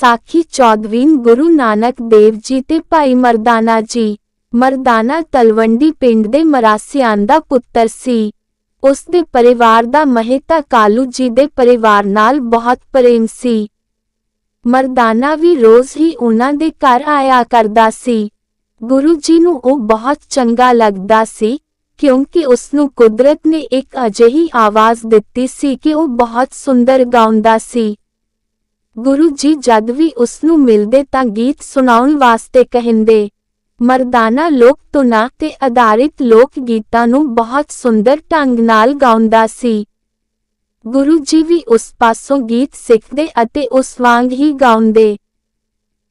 ਸਾਖੀ ਚੌਦਵੀਂ ਗੁਰੂ ਨਾਨਕ ਦੇਵ ਜੀ ਤੇ ਭਾਈ ਮਰਦਾਨਾ ਜੀ। ਮਰਦਾਨਾ ਤਲਵੰਡੀ ਪਿੰਡ ਦੇ ਮਰਾਸਿਆਂ ਦਾ ਪੁੱਤਰ ਸੀ। ਉਸ ਦੇ ਪਰਿਵਾਰ ਦਾ ਮਹਿਤਾ ਕਾਲੂ ਜੀ ਦੇ ਪਰਿਵਾਰ ਨਾਲ ਬਹੁਤ ਪ੍ਰੇਮ ਸੀ। ਮਰਦਾਨਾ ਵੀ ਰੋਜ਼ ਹੀ ਉਹਨਾਂ ਦੇ ਘਰ ਆਇਆ ਕਰਦਾ ਸੀ। ਗੁਰੂ ਜੀ ਨੂੰ ਉਹ ਬਹੁਤ ਚੰਗਾ ਲੱਗਦਾ ਸੀ, ਕਿਉਂਕਿ ਉਸ ਨੂੰ ਕੁਦਰਤ ਨੇ ਇੱਕ ਅਜਿਹੀ ਆਵਾਜ਼ ਦਿੱਤੀ ਸੀ ਕਿ ਉਹ ਬਹੁਤ ਸੁੰਦਰ ਗਾਉਂਦਾ ਸੀ। ਗੁਰੂ ਜੀ ਜਦ ਵੀ ਉਸ ਨੂੰ ਮਿਲਦੇ ਤਾਂ ਗੀਤ ਸੁਣਾਉਣ ਵਾਸਤੇ ਕਹਿੰਦੇ, ਮਰਦਾਨਾ ਲੋਕ ਤੁਨਾ ਤੇ ਆਧਾਰਿਤ ਲੋਕ ਗੀਤਾਂ ਨੂੰ ਬਹੁਤ ਸੁੰਦਰ ਢੰਗ ਨਾਲ ਗਾਉਂਦਾ ਸੀ। ਗੁਰੂ ਜੀ ਵੀ ਉਸ ਪਾਸੋਂ ਗੀਤ ਸਿੱਖਦੇ ਅਤੇ ਉਸ ਵਾਂਗ ਹੀ ਗਾਉਂਦੇ।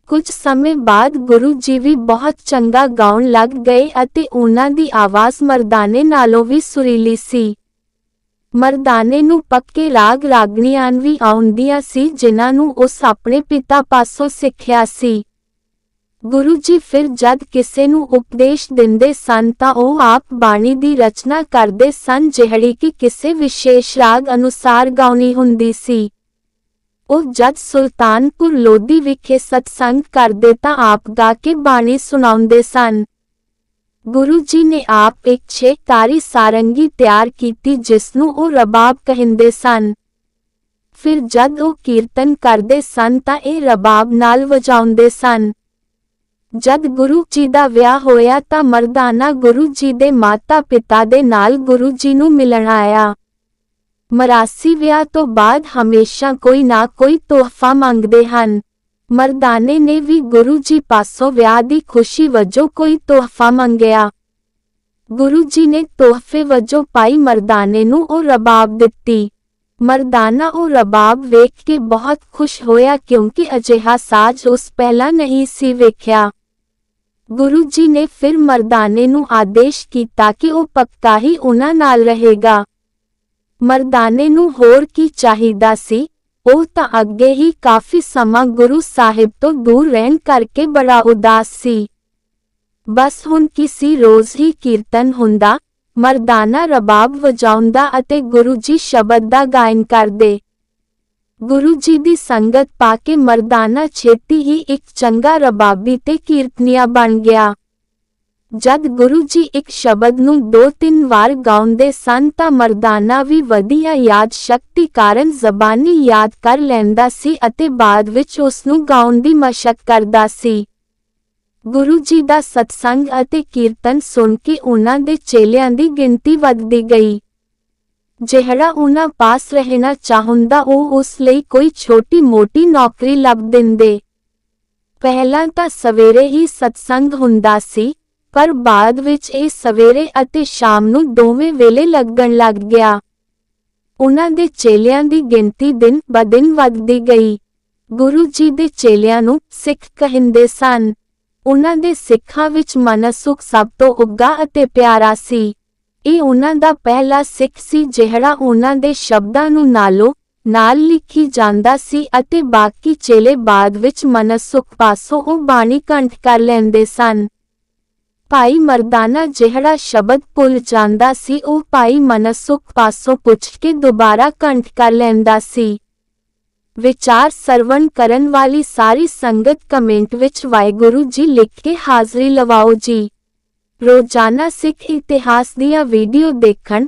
ਕੁਝ ਸਮੇਂ ਬਾਅਦ ਗੁਰੂ ਜੀ ਵੀ ਬਹੁਤ ਚੰਗਾ ਗਾਉਣ ਲੱਗ ਗਏ ਅਤੇ ਉਹਨਾਂ ਦੀ ਆਵਾਜ਼ ਮਰਦਾਨੇ ਨਾਲੋਂ ਵੀ ਸੁਰੀਲੀ ਸੀ। ਮਰਦਾਨੇ ਨੂੰ ਪੱਕੇ ਰਾਗ ਰਾਗਣੀਆਂ ਵੀ ਆਉਂਦੀਆਂ ਸੀ ਜਿਨ੍ਹਾਂ ਨੂੰ ਉਸ ਆਪਣੇ ਪਿਤਾ ਪਾਸੋਂ ਸਿੱਖਿਆ ਸੀ। ਗੁਰੂ ਜੀ ਫਿਰ ਜਦ ਕਿਸੇ ਨੂੰ ਉਪਦੇਸ਼ ਦਿੰਦੇ ਸਨ ਤਾਂ ਉਹ ਆਪ ਬਾਣੀ ਦੀ ਰਚਨਾ ਕਰਦੇ ਸਨ ਜਿਹੜੀ ਕਿ ਕਿਸੇ ਵਿਸ਼ੇਸ਼ ਰਾਗ ਅਨੁਸਾਰ ਗਾਉਣੀ ਹੁੰਦੀ ਸੀ। ਉਹ ਜਦ ਸੁਲਤਾਨਪੁਰ ਲੋਧੀ ਵਿਖੇ ਸਤਸੰਗ ਕਰਦੇ ਤਾਂ ਆਪ ਗਾ ਕੇ ਬਾਣੀ ਸੁਣਾਉਂਦੇ ਸਨ। ਗੁਰੂ ਜੀ ਨੇ ਆਪ ਇੱਕ ਛੇ ਤਾਰੀ ਸਾਰੰਗੀ ਤਿਆਰ ਕੀਤੀ ਜਿਸ ਨੂੰ ਉਹ ਰਬਾਬ ਕਹਿੰਦੇ ਸਨ। ਫਿਰ ਜਦ ਉਹ ਕੀਰਤਨ ਕਰਦੇ ਸਨ ਤਾਂ ਇਹ ਰਬਾਬ ਨਾਲ ਵਜਾਉਂਦੇ ਸਨ। ਜਦ ਗੁਰੂ ਜੀ ਦਾ ਵਿਆਹ ਹੋਇਆ ਤਾਂ ਮਰਦਾਨਾ ਗੁਰੂ ਜੀ ਦੇ ਮਾਤਾ ਪਿਤਾ ਦੇ ਨਾਲ ਗੁਰੂ ਜੀ ਨੂੰ ਮਿਲਣ ਆਇਆ। ਮਰਾਸੀ ਵਿਆਹ ਤੋਂ ਬਾਅਦ ਹਮੇਸ਼ਾ ਕੋਈ ਨਾ ਕੋਈ ਤੋਹਫਾ ਮੰਗਦੇ ਹਨ। ਮਰਦਾਨੇ ਨੇ ਵੀ ਗੁਰੂ ਜੀ ਪਾਸੋਂ ਵਿਆਹ ਦੀ ਖੁਸ਼ੀ ਵਜੋਂ ਕੋਈ ਤੋਹਫਾ ਮੰਗਿਆ। ਗੁਰੂ ਜੀ ਨੇ ਤੋਹਫੇ ਵਜੋਂ ਪਾਈ ਮਰਦਾਨੇ ਨੂੰ ਉਹ ਰਬਾਬ ਦਿੱਤੀ। ਮਰਦਾਨਾ ਉਹ ਰਬਾਬ ਵੇਖ ਕੇ ਬਹੁਤ ਖੁਸ਼ ਹੋਇਆ ਕਿਉਂਕਿ ਅਜਿਹਾ ਸਾਜ਼ ਉਸ ਪਹਿਲਾਂ ਨਹੀਂ ਸੀ ਵੇਖਿਆ। ਗੁਰੂ ਜੀ ਨੇ ਫਿਰ ਮਰਦਾਨੇ ਨੂੰ ਆਦੇਸ਼ ਕੀਤਾ ਕਿ ਉਹ ਪੱਕਾ ਹੀ ਉਹਨਾਂ ਨਾਲ ਰਹੇਗਾ। ਮਰਦਾਨੇ ਨੂੰ ਹੋਰ ਕੀ ਚਾਹੀਦਾ ਸੀ? ਉਹ ਤਾਂ ਅੱਗੇ ਹੀ ਕਾਫੀ ਸਮਾਂ ਗੁਰੂ ਸਾਹਿਬ ਤੋਂ ਦੂਰ ਰਹਿਣ ਕਰਕੇ ਬੜਾ ਉਦਾਸ ਸੀ ਬਸ ਹੁਣ ਕਿਸੇ ਰੋਜ਼ ਹੀ ਕੀਰਤਨ ਹੁੰਦਾ ਮਰਦਾਨਾ ਰਬਾਬ ਵਜਾਉਂਦਾ ਅਤੇ ਗੁਰੂ ਜੀ ਸ਼ਬਦ ਦਾ ਗਾਇਨ ਕਰਦੇ ਗੁਰੂ ਜੀ ਦੀ ਸੰਗਤ ਪਾ ਕੇ ਮਰਦਾਨਾ ਛੇਤੀ ਹੀ ਇੱਕ ਚੰਗਾ ਰਬਾਬੀ ਤੇ ਕੀਰਤਨੀਆ ਬਣ ਗਿਆ ਜਦ ਗੁਰੂ ਜੀ ਇੱਕ ਸ਼ਬਦ ਨੂੰ ਦੋ ਤਿੰਨ ਵਾਰ ਗਾਉਂਦੇ ਸਨ ਤਾਂ ਮਰਦਾਨਾ ਵੀ ਵਧੀਆ ਯਾਦ ਸ਼ਕਤੀ ਕਾਰਨ ਜ਼ਬਾਨੀ ਯਾਦ ਕਰ ਲੈਂਦਾ ਸੀ ਅਤੇ ਬਾਅਦ ਵਿੱਚ ਉਸ ਨੂੰ ਗਾਉਣ ਦੀ ਮਸ਼ਕ ਕਰਦਾ ਸੀ। ਗੁਰੂ ਜੀ ਦਾ ਸਤਸੰਗ ਅਤੇ ਕੀਰਤਨ ਸੁਣ ਕੇ ਉਹਨਾਂ ਦੇ ਚੇਲਿਆਂ ਦੀ ਗਿਣਤੀ ਵੱਧਦੀ ਗਈ। ਜਿਹੜਾ ਉਹਨਾਂ ਪਾਸ ਰਹਿਣਾ ਚਾਹੁੰਦਾ ਉਹ ਉਸ ਲਈ ਕੋਈ ਛੋਟੀ-ਮੋਟੀ ਨੌਕਰੀ ਲੱਭ ਦਿੰਦੇ। ਪਹਿਲਾਂ ਤਾਂ ਸਵੇਰੇ ਹੀ ਸਤਸੰਗ ਹੁੰਦਾ ਸੀ। ਪਰ ਬਾਅਦ ਵਿੱਚ ਇਹ ਸਵੇਰੇ ਅਤੇ ਸ਼ਾਮ ਨੂੰ ਦੋਵੇਂ ਵੇਲੇ ਲੱਗਣ ਲੱਗ ਗਿਆ। ਉਹਨਾਂ ਦੇ ਚੇਲਿਆਂ ਦੀ ਗਿਣਤੀ ਦਿਨ ਬ ਦਿਨ ਵੱਧਦੀ ਗਈ। ਗੁਰੂ ਜੀ ਦੇ ਚੇਲਿਆਂ ਨੂੰ ਸਿੱਖ ਕਹਿੰਦੇ ਸਨ। ਉਹਨਾਂ ਦੇ ਸਿੱਖਾਂ ਵਿੱਚ ਮਨਸੁਖ ਸਭ ਤੋਂ ਉੱਗਾ ਅਤੇ ਪਿਆਰਾ ਸੀ। ਇਹ ਉਹਨਾਂ ਦਾ ਪਹਿਲਾ ਸਿੱਖ ਸੀ ਜਿਹੜਾ ਉਹਨਾਂ ਦੇ ਸ਼ਬਦਾਂ ਨੂੰ ਨਾਲੋਂ ਨਾਲ ਲਿਖੀ ਜਾਂਦਾ ਸੀ ਅਤੇ ਬਾਕੀ ਚੇਲੇ ਬਾਅਦ ਵਿੱਚ ਮਨਸੁਖ ਪਾਸੋਂ ਉਹ ਬਾਣੀ ਕੰਠ ਕਰ ਲੈਂਦੇ ਸਨ। ਭਾਈ ਮਰਦਾਨਾ ਜਿਹੜਾ ਸ਼ਬਦ ਭੁੱਲ ਜਾਂਦਾ ਸੀ, ਉਹ ਭਾਈ ਮਨਸੁਖ ਪਾਸੋਂ ਪੁੱਛ ਕੇ ਦੁਬਾਰਾ ਕੰਠ ਕਰ ਲੈਂਦਾ ਸੀ। ਵਿਚਾਰ ਸਰਵਣ ਕਰਨ ਵਾਲੀ ਸਾਰੀ ਸੰਗਤ ਕਮੈਂਟ ਵਿੱਚ ਵਾਹਿਗੁਰੂ ਜੀ ਲਿਖ ਕੇ ਹਾਜ਼ਰੀ ਲਵਾਓ ਜੀ। ਰੋਜ਼ਾਨਾ ਸਿੱਖ ਇਤਿਹਾਸ ਦੀਆਂ ਵੀਡੀਓ ਦੇਖਣ